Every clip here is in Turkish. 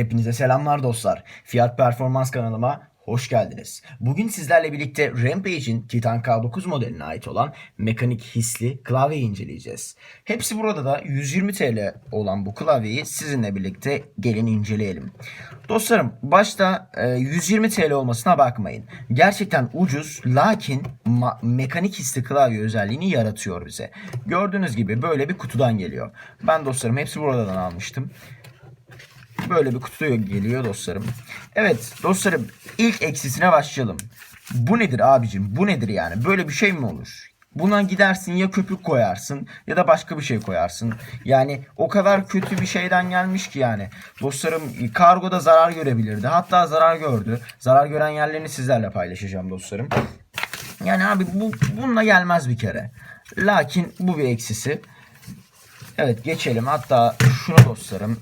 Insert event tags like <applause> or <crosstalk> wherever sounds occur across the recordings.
Hepinize selamlar dostlar. Fiyat Performans kanalıma hoş geldiniz. Bugün sizlerle birlikte Rampage'in Titan K9 modeline ait olan mekanik hisli klavyeyi inceleyeceğiz. Hepsi burada da 120 TL olan bu klavyeyi sizinle birlikte gelin inceleyelim. Dostlarım başta e, 120 TL olmasına bakmayın. Gerçekten ucuz lakin mekanik hisli klavye özelliğini yaratıyor bize. Gördüğünüz gibi böyle bir kutudan geliyor. Ben dostlarım hepsi buradan almıştım. Böyle bir kutu geliyor dostlarım. Evet dostlarım ilk eksisine başlayalım. Bu nedir abicim? Bu nedir yani? Böyle bir şey mi olur? Buna gidersin ya köpük koyarsın ya da başka bir şey koyarsın. Yani o kadar kötü bir şeyden gelmiş ki yani. Dostlarım kargoda zarar görebilirdi. Hatta zarar gördü. Zarar gören yerlerini sizlerle paylaşacağım dostlarım. Yani abi bu bununla gelmez bir kere. Lakin bu bir eksisi. Evet geçelim. Hatta şunu dostlarım.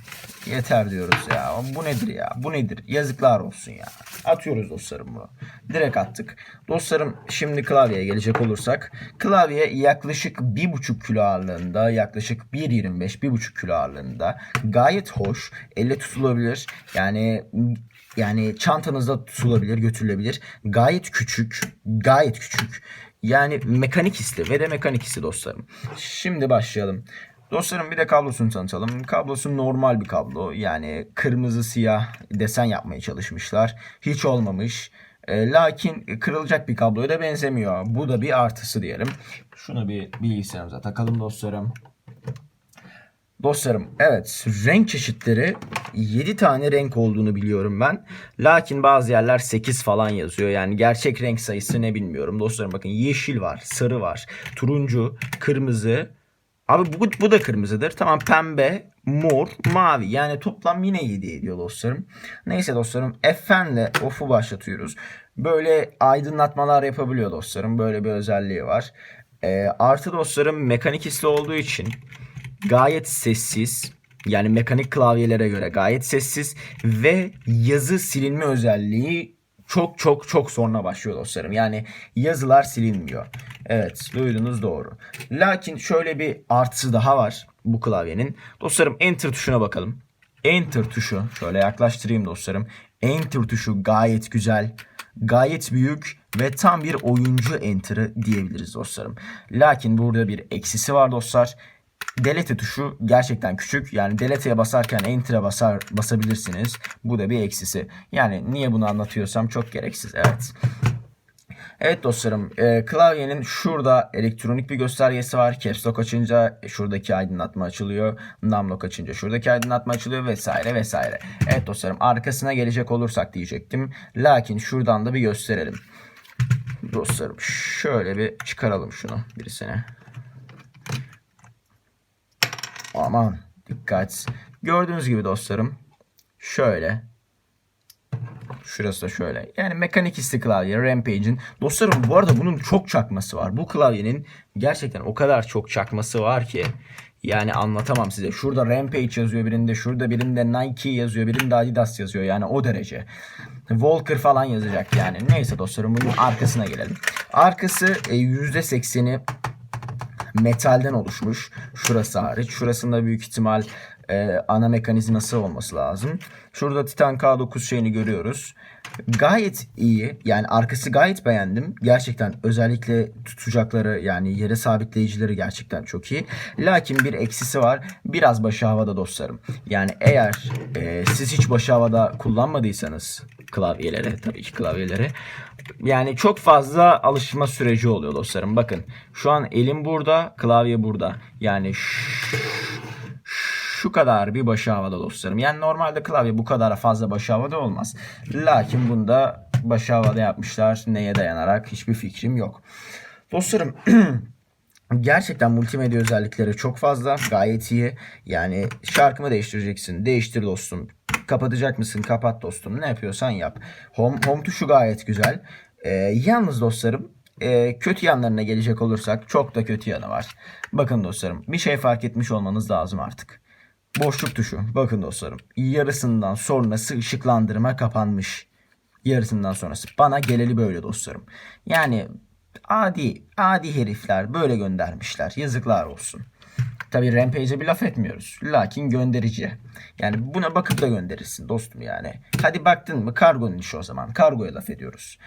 Yeter diyoruz ya. Bu nedir ya? Bu nedir? Yazıklar olsun ya. Atıyoruz dostlarım bunu. Direkt attık. Dostlarım şimdi klavyeye gelecek olursak. Klavye yaklaşık 1,5 kilo ağırlığında. Yaklaşık 1.25 1,5 kilo ağırlığında. Gayet hoş. Elle tutulabilir. Yani yani çantanızda tutulabilir, götürülebilir. Gayet küçük. Gayet küçük. Yani mekanik hisli ve de mekanik hisli dostlarım. Şimdi başlayalım. Dostlarım bir de kablosunu tanıtalım. Kablosu normal bir kablo. Yani kırmızı siyah desen yapmaya çalışmışlar. Hiç olmamış. E, lakin kırılacak bir kabloya da benzemiyor. Bu da bir artısı diyelim. Şunu bir bilgisayarımıza takalım dostlarım. Dostlarım evet renk çeşitleri 7 tane renk olduğunu biliyorum ben. Lakin bazı yerler 8 falan yazıyor. Yani gerçek renk sayısı ne bilmiyorum. Dostlarım bakın yeşil var, sarı var, turuncu, kırmızı. Abi bu, bu da kırmızıdır. Tamam pembe, mor, mavi. Yani toplam yine 7 ediyor dostlarım. Neyse dostlarım F'nle off'u başlatıyoruz. Böyle aydınlatmalar yapabiliyor dostlarım. Böyle bir özelliği var. Ee, artı dostlarım mekanik hisli olduğu için gayet sessiz. Yani mekanik klavyelere göre gayet sessiz ve yazı silinme özelliği çok çok çok sonra başlıyor dostlarım. Yani yazılar silinmiyor. Evet duydunuz doğru. Lakin şöyle bir artısı daha var bu klavyenin. Dostlarım enter tuşuna bakalım. Enter tuşu şöyle yaklaştırayım dostlarım. Enter tuşu gayet güzel. Gayet büyük ve tam bir oyuncu enter'ı diyebiliriz dostlarım. Lakin burada bir eksisi var dostlar. Delete tuşu gerçekten küçük. Yani delete'ye basarken enter'a basar basabilirsiniz. Bu da bir eksisi. Yani niye bunu anlatıyorsam çok gereksiz. Evet. Evet dostlarım e, klavyenin şurada elektronik bir göstergesi var. Caps Lock açınca şuradaki aydınlatma açılıyor. Numlock açınca şuradaki aydınlatma açılıyor vesaire vesaire. Evet dostlarım arkasına gelecek olursak diyecektim. Lakin şuradan da bir gösterelim. Dostlarım şöyle bir çıkaralım şunu birisine. Aman dikkat. Gördüğünüz gibi dostlarım şöyle Şurası da şöyle. Yani mekanik hisli klavye Rampage'in. Dostlarım bu arada bunun çok çakması var. Bu klavyenin gerçekten o kadar çok çakması var ki. Yani anlatamam size. Şurada Rampage yazıyor birinde. Şurada birinde Nike yazıyor. Birinde Adidas yazıyor. Yani o derece. Walker falan yazacak yani. Neyse dostlarım bunun arkasına gelelim. Arkası %80'i metalden oluşmuş. Şurası hariç. Şurasında büyük ihtimal e, ana mekanizması olması lazım. Şurada Titan K9 şeyini görüyoruz. Gayet iyi. Yani arkası gayet beğendim. Gerçekten özellikle tutacakları yani yere sabitleyicileri gerçekten çok iyi. Lakin bir eksisi var. Biraz başı havada dostlarım. Yani eğer e, siz hiç başı havada kullanmadıysanız klavyeleri tabii ki klavyeleri yani çok fazla alışma süreci oluyor dostlarım. Bakın şu an elim burada, klavye burada. Yani şu kadar bir başı havada dostlarım. Yani normalde klavye bu kadar fazla başı havada olmaz. Lakin bunda başı havada yapmışlar. Neye dayanarak hiçbir fikrim yok. Dostlarım <clears throat> Gerçekten multimedya özellikleri çok fazla. Gayet iyi. Yani şarkımı değiştireceksin. Değiştir dostum. Kapatacak mısın? Kapat dostum. Ne yapıyorsan yap. Home, home tuşu gayet güzel. Ee, yalnız dostlarım e, kötü yanlarına gelecek olursak çok da kötü yanı var. Bakın dostlarım bir şey fark etmiş olmanız lazım artık. Boşluk tuşu. Bakın dostlarım. Yarısından sonrası ışıklandırma kapanmış. Yarısından sonrası. Bana geleli böyle dostlarım. Yani adi adi herifler böyle göndermişler. Yazıklar olsun. Tabii Rampage'e bir laf etmiyoruz. Lakin gönderici. Yani buna bakıp da gönderirsin dostum yani. Hadi baktın mı kargonun işi o zaman. Kargoya laf ediyoruz.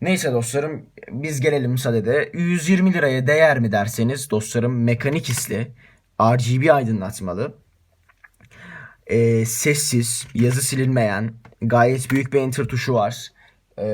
Neyse dostlarım biz gelelim müsaadede. 120 liraya değer mi derseniz dostlarım mekanik hisli RGB aydınlatmalı e, sessiz, yazı silinmeyen, gayet büyük bir enter tuşu var. E,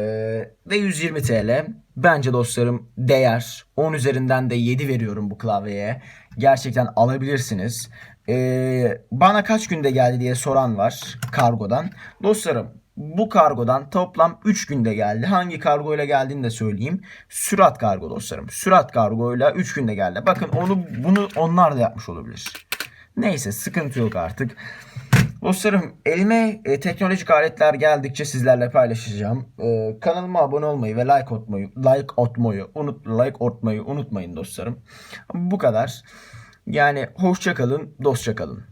ve 120 TL. Bence dostlarım değer. 10 üzerinden de 7 veriyorum bu klavyeye. Gerçekten alabilirsiniz. E, bana kaç günde geldi diye soran var kargodan. Dostlarım bu kargodan toplam 3 günde geldi. Hangi kargoyla geldiğini de söyleyeyim. Sürat kargo dostlarım. Sürat kargoyla 3 günde geldi. Bakın onu bunu onlar da yapmış olabilir. Neyse sıkıntı yok artık. Dostlarım elime e, teknolojik aletler geldikçe sizlerle paylaşacağım. E, kanalıma abone olmayı ve like atmayı, like atmayı, unut like atmayı unutmayın dostlarım. Bu kadar. Yani hoşça kalın, dostça kalın.